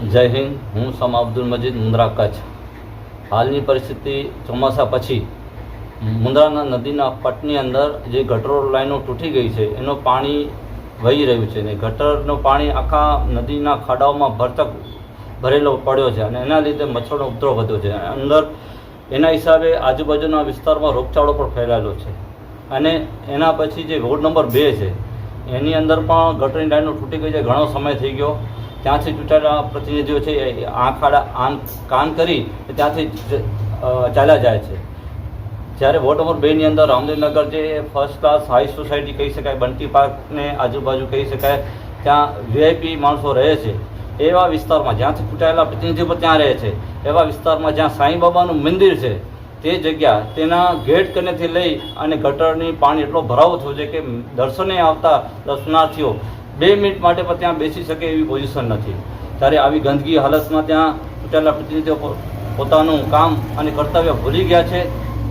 જય હિન્દ, હું સમ અબ્દુલ મજીદ મુન્દ્રા કચ્છ. હાલની પરિસ્થિતિ ચોમાસા પછી. મુન્દ્રાના નદીના પટની અંદર જે ગટરો લાઈનો તૂટી ગઈ છે, એનું પાણી વહી રહ્યું છે ને ગટરનું પાણી આખા નદીના ખાડાઓમાં ભરતક ભરેલો પડ્યો છે અને એના લીધે મચ્છરનો ઉપદ્રવ વધ્યો છે. અંદર એના હિસાબે આજુબાજુના વિસ્તારમાં રોગચાળો પણ ફેલાયેલો છે. અને એના પછી જે રોડ નંબર બે છે, એની અંદર પણ ગટરની લાઈનો તૂટી ગઈ છે, ઘણો સમય થઈ ગયો. ત્યાંથી ચૂંટાયેલા પ્રતિનિધિઓ છે એ આંખ આડા આન કાન કરી ત્યાંથી ચાલ્યા જાય છે. જ્યારે વોર્ડ નંબર બેની અંદર રામદેવનગર જે ફર્સ્ટ ક્લાસ હાઈ સોસાયટી કહી શકાય, બંટી પાર્કને આજુબાજુ કહી શકાય, ત્યાં વીઆઈપી માણસો રહે છે. એવા વિસ્તારમાં જ્યાંથી ચૂંટાયેલા પ્રતિનિધિઓ ત્યાં રહે છે. એવા વિસ્તારમાં જ્યાં સાંઈ બાબાનું મંદિર છે, તે જગ્યા તેના ગેટ કનેથી લઈ અને ગટરની પાણી એટલો ભરાવો થયો છે કે દર્શને આવતા દર્શનાર્થીઓ બે મિનિટ માટે પણ ત્યાં બેસી શકે એવી પોઝિશન નથી. ત્યારે આવી ગંદકી હાલતમાં ત્યાં ચૂંટાયેલા પ્રતિનિધિઓ પોતાનું કામ અને કર્તવ્ય ભૂલી ગયા છે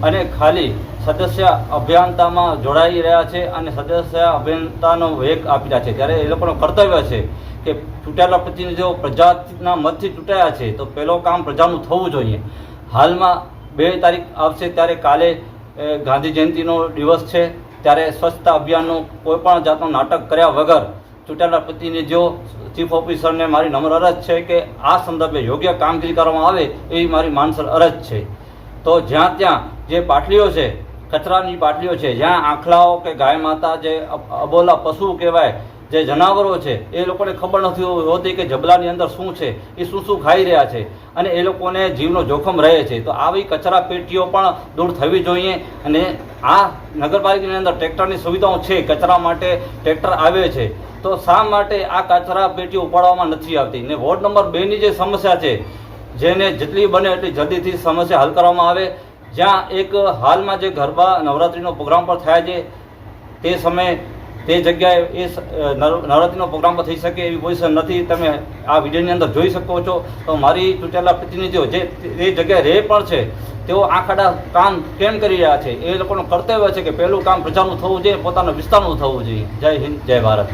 અને ખાલી સદસ્ય અભિયંતામાં જોડાઈ રહ્યા છે અને સદસ્ય અભિયંતાનો વેગ આપી રહ્યા છે. ત્યારે એ લોકોનું કર્તવ્ય છે કે ચૂંટાયેલા પ્રતિનિધિઓ પ્રજાના મતથી ચૂંટાયા છે, તો પહેલો કામ પ્રજાનું થવું જોઈએ. હાલમાં બે તારીખ આવશે ત્યારે કાલે ગાંધી જયંતિનો દિવસ છે. ત્યારે સ્વચ્છતા અભિયાનનું કોઈ પણ જાતનું નાટક કર્યા વગર ચૂંટાયેલા પ્રતિનિધિઓ ચીફ ઓફિસરને મારી નમ્ર અરજ છે કે આ સંદર્ભે યોગ્ય કામગીરી કરવામાં આવે, એવી મારી માનસર અરજ છે. તો જ્યાં ત્યાં જે પાટલીઓ છે, કચરાની પાટલીઓ છે, જ્યાં આંખલાઓ કે ગાય માતા જે અબોલા પશુ કહેવાય, જે જનાવરો છે, એ લોકોને ખબર નથી હોતી કે જબલાની અંદર શું છે, એ શું શું ખાઈ રહ્યા છે, અને એ લોકોને જીવનો જોખમ રહે છે. તો આવી કચરા પેટીઓ પણ દૂર થવી જોઈએ, અને આ નગરપાલિકાની અંદર ટ્રેક્ટરની સુવિધાઓ છે, કચરા માટે ટ્રેક્ટર આવે છે. તો શા માટે આ કચરા પેટી ઉપાડવામાં નથી આવતી? ને વોર્ડ નંબર બેની જે સમસ્યા છે, જેને જેટલી બને એટલી જલ્દીથી સમસ્યા હલ કરવામાં આવે. જ્યાં એક હાલમાં જે ગરબા નવરાત્રિનો પ્રોગ્રામ પર થયા છે, તે સમયે તે જગ્યાએ એ નવરાત્રિનો પ્રોગ્રામ પર થઈ શકે એવી પોઝિશન નથી. તમે આ વિડીયોની અંદર જોઈ શકો છો. તો મારી ચૂંટેલા પ્રતિનિધિઓ જે તે જગ્યાએ રહે પણ છે, તેઓ આખાડા કામ કેમ કરી રહ્યા છે? એ લોકોનું કર્તવ્ય છે કે પહેલું કામ પ્રજાનું થવું જોઈએ, પોતાના વિસ્તારનું થવું જોઈએ. જય હિન્દ, જય ભારત.